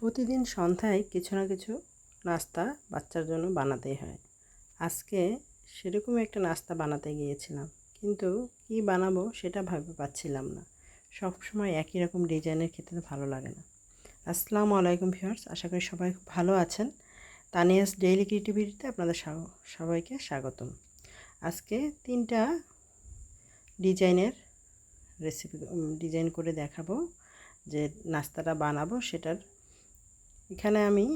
প্রতিদিন সন্ধ্যায় কিছু না কিছু নাস্তা বাচ্চার জন্য বানাতেই হয়। আজকে সেরকমই একটা নাস্তা বানাতে গিয়েছিলাম, কিন্তু কি বানাবো সেটা ভাবে পাচ্ছিলাম না। সব সময় একই রকম ডিজাইনের খেতে ভালো লাগে না। আসসালামু আলাইকুম ভিউয়ার্স, আশা করি সবাই খুব ভালো আছেন। তানিয়াস ডেইলি ক্রিয়েটিভিটিতে আপনাদের সবাইকে স্বাগতম। আজকে তিনটা ডিজাইনের রেসিপি ডিজাইন করে দেখাবো যে নাস্তাটা বানাবো সেটার এখানে আমি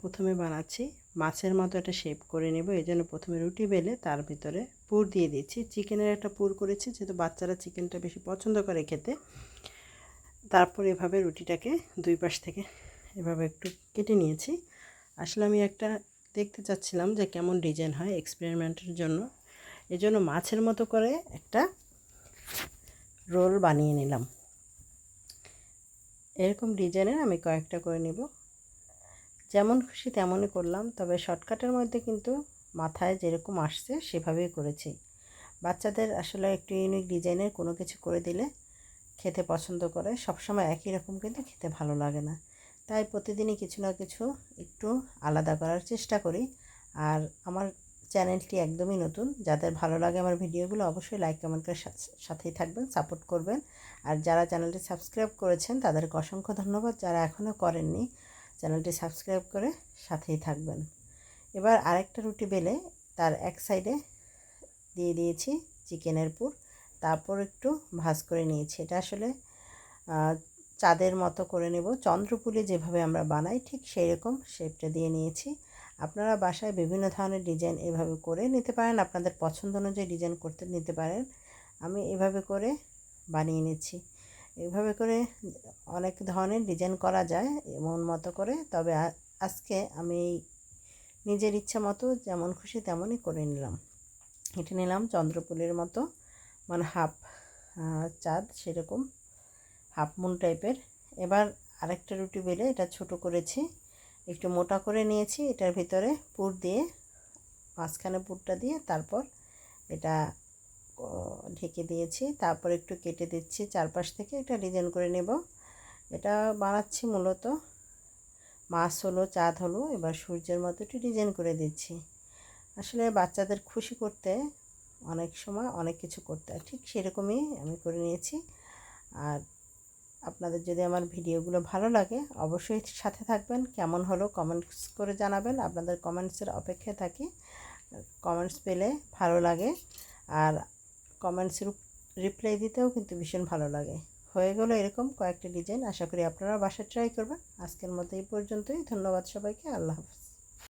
প্রথমে বানাচ্ছি মাছের মতো একটা শেপ করে নেব। এই জন্য প্রথমে রুটি বেলে তার ভিতরে পুর দিয়ে দিচ্ছি চিকেনের একটা পুর করেছি, যেহেতু বাচ্চারা চিকেনটা বেশি পছন্দ করে খেতে। তারপর এভাবে রুটিটাকে দুই পাশ থেকে এভাবে একটু কেটে নিয়েছি। আসলে আমি একটা দেখতে চাচ্ছিলাম যে কেমন ডিজাইন হয় এক্সপেরিমেন্টের জন্য। এজন্য মাছের মতো করে একটা রোল বানিয়ে নিলাম। এরকম ডিজাইনের আমি কয়েকটা করে নিব। যেমন খুশি তেমনই করলাম, তবে শর্টকাটের মধ্যে কিন্তু মাথায় যেরকম আসছে সেভাবেই করেছি। বাচ্চাদের আসলে একটু ইউনিক ডিজাইনের কোনো কিছু করে দিলে খেতে পছন্দ করে, সবসময় একই রকম কিন্তু খেতে ভালো লাগে না। তাই প্রতিদিনই কিছু না কিছু একটু আলাদা করার চেষ্টা করি। আর আমার চ্যানেলটি একদমই নতুন, যাদের ভালো লাগে আমার ভিডিওগুলো অবশ্যই লাইক কমেন্ট করে সাথেই থাকবেন সাপোর্ট করবেন। আর যারা চ্যানেলটি সাবস্ক্রাইব করেছেন, তাদেরকে অসংখ্য ধন্যবাদ। যারা এখনও করেননি চ্যানেলটি সাবস্ক্রাইব করে সাথেই থাকবেন। এবার আরেকটা রুটি বেলে তার এক সাইডে দিয়ে দিয়েছি চিকেনের পুর। তারপর একটু ভাজ করে নিয়েছি। এটা আসলে চাঁদের মতো করে নেব। চন্দ্রপুলি যেভাবে আমরা বানাই, ঠিক সেই রকম শেপটা দিয়ে নিয়েছি। আপনারা বাসায় বিভিন্ন ধরনের ডিজাইন এভাবে করে নিতে পারেন। আপনাদের পছন্দ অনুযায়ী ডিজাইন করতে নিতে পারেন। আমি এভাবে করে বানিয়ে নিচ্ছি। এভাবে করে অনেক ধরনের ডিজাইন করা যায় এমন মতো করে। তবে আজকে আমি নিজের ইচ্ছা মতো যেমন খুশি তেমনই করে নিলাম। এটা নিলাম চন্দ্রপুলের মতো মানে হাফ চাঁদ সেরকম হাফ মুন টাইপের এবার আরেকটা রুটি বেলে এটা ছোট করেছি, একটু মোটা করে নিয়েছি, এটার ভিতরে পুর দিয়ে, মাঝখানে পুরটা দিয়ে তারপর এটা ঢেকে দিয়েছি। তারপর একটু কেটে দিচ্ছি। চারপাশ থেকে একটা ডিজাইন করে নেব। এটা বানাচ্ছি মূলত। মাছ হলো, চাঁদ হলো, এবার সূর্যের মতো একটু ডিজাইন করে দিচ্ছি। আসলে বাচ্চাদের খুশি করতে অনেক সময় অনেক কিছু করতে হয়। ঠিক সেরকমই আমি করে নিয়েছি। আর আপনাদের যদি আমার ভিডিওগুলো ভালো লাগে, অবশ্যই সাথে থাকবেন। কেমন হলো কমেন্টস করে জানাবেন। আপনাদের কমেন্টসের অপেক্ষায় থাকি। কমেন্টস পেলে ভালো লাগে। আর কমেন্টসের রিপ্লাই দিতেও কিন্তু ভীষণ ভালো লাগে। হয়ে গেলো এরকম কয়েকটা ডিজাইন আশা করি আপনারা বাসায় ট্রাই করবেন। আজকের মতো এই পর্যন্তই। ধন্যবাদ সবাইকে। আল্লাহ হাফিজ।